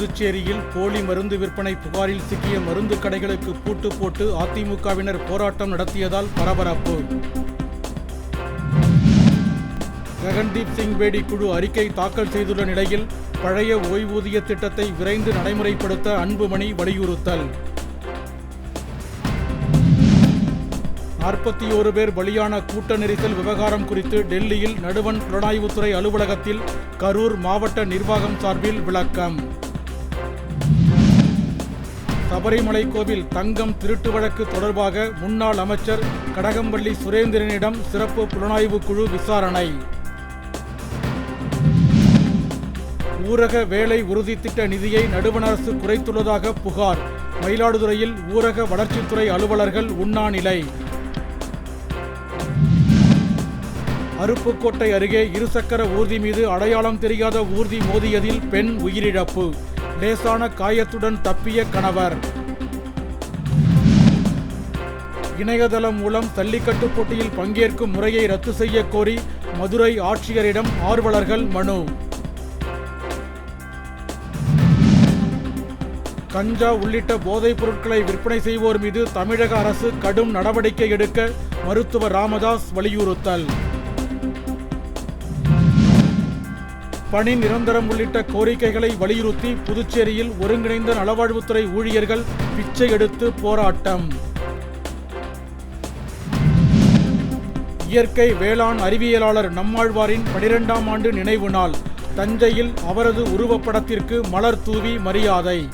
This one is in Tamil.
புதுச்சேரியில் போலி மருந்து விற்பனை புகாரில் சிக்கிய மருந்து கடைகளுக்கு பூட்டு போட்டு அதிமுகவினர் போராட்டம் நடத்தியதால் பரபரப்பு. ககன்தீப் சிங் பேடி குழு அறிக்கை தாக்கல் செய்துள்ள நிலையில் பழைய ஓய்வூதிய திட்டத்தை விரைந்து நடைமுறைப்படுத்த அன்புமணி வலியுறுத்தல். நாற்பத்தி ஓரு பேர் பலியான கூட்ட நெரிசல் விவகாரம் குறித்து டெல்லியில் நடுவண் புலனாய்வுத்துறை அலுவலகத்தில் கரூர் மாவட்ட நிர்வாகம் சார்பில் விளக்கம். சபரிமலை கோவில் தங்கம் திருட்டு வழக்கு தொடர்பாக முன்னாள் அமைச்சர் கடகம்பள்ளி சுரேந்திரனிடம் சிறப்பு புலனாய்வு குழு விசாரணை. ஊரக வேலை உறுதி திட்ட நிதியை நடுவண அரசு குறைத்துள்ளதாக புகார். மயிலாடுதுறையில் ஊரக வளர்ச்சித்துறை அலுவலர்கள் உண்ணாநிலை. அருப்புக்கோட்டை அருகே இருசக்கர ஊர்தி மீது அடையாளம் தெரியாத ஊர்தி மோதியதில் பெண் உயிரிழப்பு. லேசான காயத்துடன் தப்பிய கணவர். இணையதளம் மூலம் ஜல்லிக்கட்டு போட்டியில் பங்கேற்கும் முறையை ரத்து செய்ய கோரி மதுரை ஆட்சியரிடம் ஆர்வலர்கள் மனு. கஞ்சா உள்ளிட்ட போதைப் பொருட்களை விற்பனை செய்வோர் மீது தமிழக அரசு கடும் நடவடிக்கை எடுக்க மருத்துவர் ராமதாஸ் வலியுறுத்தல். பணி நிரந்தரம் உள்ளிட்ட கோரிக்கைகளை வலியுறுத்தி புதுச்சேரியில் ஒருங்கிணைந்த நலவாழ்வுத்துறை ஊழியர்கள் பிச்சை எடுத்து போராட்டம். இயற்கை வேளாண் அறிவியலாளர் நம்மாழ்வாரின் பனிரெண்டாம் ஆண்டு நினைவு நாள் தஞ்சையில் அவரது உருவப்படத்திற்கு மலர் தூவி மரியாதை.